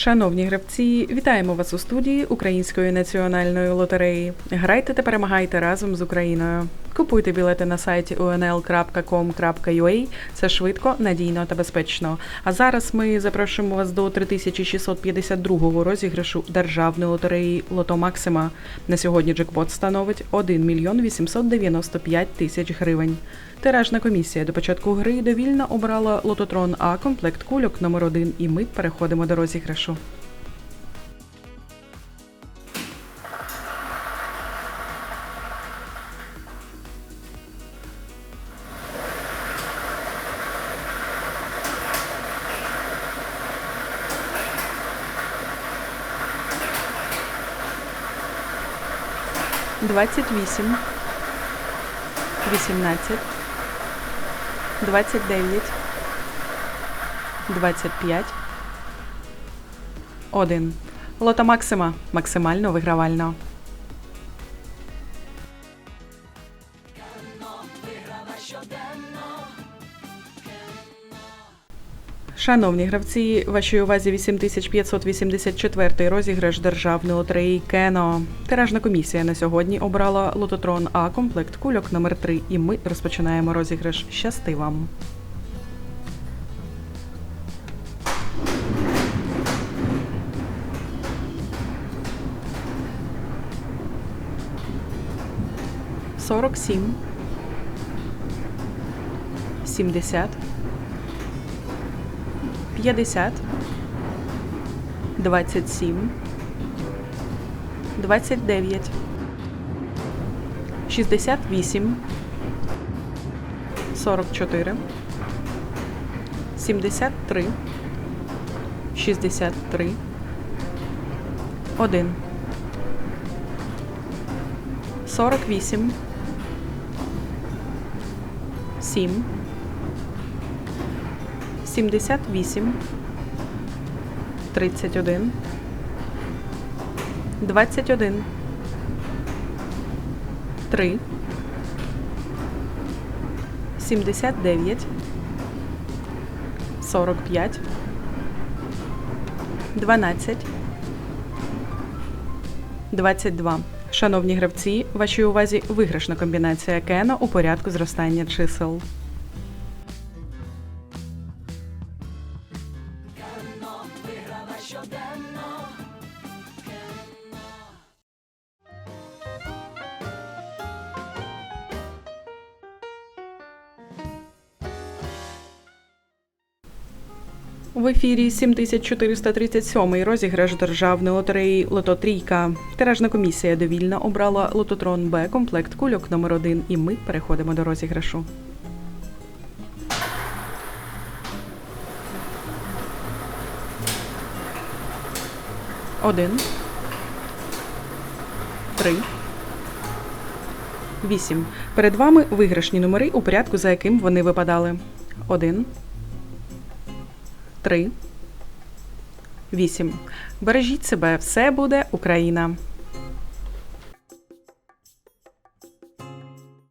Шановні гравці, вітаємо вас у студії Української національної лотереї. Грайте та перемагайте разом з Україною. Купуйте білети на сайті unl.com.ua. Це швидко, надійно та безпечно. А зараз ми запрошуємо вас до 3652 розіграшу державної лотереї Лото Максима. На сьогодні джекпот становить 1 мільйон 895 тисяч гривень. Тиражна комісія до початку гри довільно обрала лототрон А комплект кульок номер 1 і ми переходимо до розіграшу. Двадцять вісім, вісімнадцять, двадцять дев'ять, двадцять п'ять, один. Лота Максима. Максимально вигравально. Шановні гравці, вашій увазі 8584 розіграш державної лотереї Кено. Тиражна комісія на сьогодні обрала лототрон А комплект кульок номер 3 і ми розпочинаємо розіграш. Щасти вам! Сорок сім. Сімдесят. 50, 27, 29, 68, 44, 73, 63, 1, 48, 7, 78, 31, 21, 3, 79, 45, 12, 22. Шановні гравці, вашій увазі виграшна комбінація Кено у порядку зростання чисел. В ефірі 7437 розіграш державної лотереї Лото Трійка. Тиражна комісія довільно обрала лототрон Б комплект кульок номер 1 і ми переходимо до розіграшу. Один. Три. Вісім. Перед вами виграшні номери у порядку, за яким вони випадали. Один. Три. Вісім. Бережіть себе, все буде Україна.